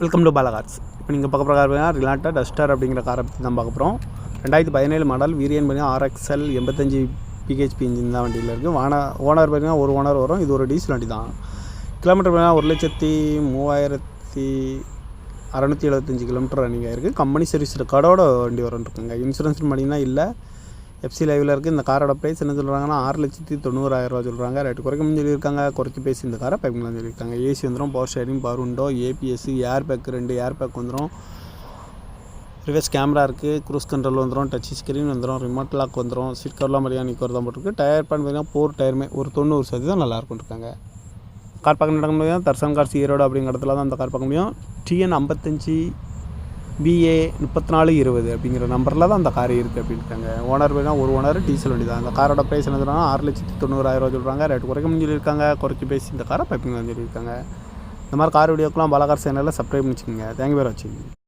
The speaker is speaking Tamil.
வெல்கம் டு பாலகார்ஸ் இப்போ நீங்கள் பார்க்க போகிற கார் பார்த்தீங்கன்னா ரிலாட்டா டஸ்டர் அப்படிங்கிற காரை பற்றி தான் பார்க்க போகிறோம் ரெண்டாயிரத்தி பதினேழு மாடல் வீரியன் பார்த்தீங்கன்னா ஆர்எக்ஸ்எல் எண்பத்தஞ்சு பிஹெச்பி இன்ஜின் தான் வண்டியில் இருக்குது வான ஓனர் பார்த்தீங்கன்னா ஒரு ஓனர் வரும். இது ஒரு டீசல் வண்டி தான். கிலோமீட்டர் பார்த்தீங்கன்னா ஒரு லட்சத்தி மூவாயிரத்தி அறநூற்றி எழுபத்தஞ்சி கிலோமீட்டர் ரன்னிங் ஆயிருக்கு கம்பெனி சர்வீஸ் ரெக்கார்டோட வண்டி வரும் இருக்குங்க. இன்சூரன்ஸ் பண்ணிங்கன்னா இல்லை. எஃப்சி லைவில் இருக்குது இந்த காரோட ப்ரைஸ் என்ன சொல்கிறாங்கன்னா ஆறு லட்சத்தி தொண்ணூறாயிரரூவா சொல்கிறாங்க ரேட்டு குறைக்கணும்னு சொல்லியிருக்காங்க. குறைச்சி பேசி இந்த காரை பைப்பிங்லாம் சொல்லியிருக்காங்க. ஏசி வந்துடும் பவர் ஷேரிங் பவர் உண்டோ ஏபிஎஸ்சி ஏர் பேக் ரெண்டு ஏர் பேக் வந்துடும் ரிவர்ஸ் கேமரா இருக்குது க்ரூஸ் கண்ட்ரோல் வந்துடும் டச் ஸ்க்ரீன் வந்துடும் ரிமோட் லாக் வந்துடும் சீட் கவர்லாம் மாதிரியா நிற்கிறது தான் போட்டிருக்கு. டயர் பண்ணி பார்த்தீங்கன்னா போர் டயருமே ஒரு தொண்ணூறு சதவீதம் நல்லாயிருக்கும் இருக்காங்க. கார் பார்க்க நடக்க முடியும். தர்சன் கார்ஸ் ஈரோடு அப்படிங்கிற இடத்துல தான் அந்த கார் பார்க்க முடியும். டிஎன் ஐம்பத்தஞ்சு பிஏ முப்பத்தி நாலு இருபது அப்படிங்கிற நம்பரில் தான் அந்த கார் இருக்குது அப்படின்ட்டாங்க. ஓனர் வேணால் ஒரு ஓனர் டீசல் வண்டி தான் அந்த காரோட ப்ரைஸ் என்ன சொல்கிறாங்க ஆறு லட்சத்தி தொண்ணூறாயிரம் சொல்கிறாங்க ரேட் குறைக்கணும்னு சொல்லியிருக்காங்க. குறைச்சி பேசி இந்த காரை பைப்பிங் சொல்லியிருக்காங்க இந்த மாதிரி கார் வீடியோக்கெலாம் பலகார் சேனலில் சப்ஸ்கிரைப் பண்ணிச்சுக்கோங்க தேங்க்யூ பேர் வச்சுக்கோங்க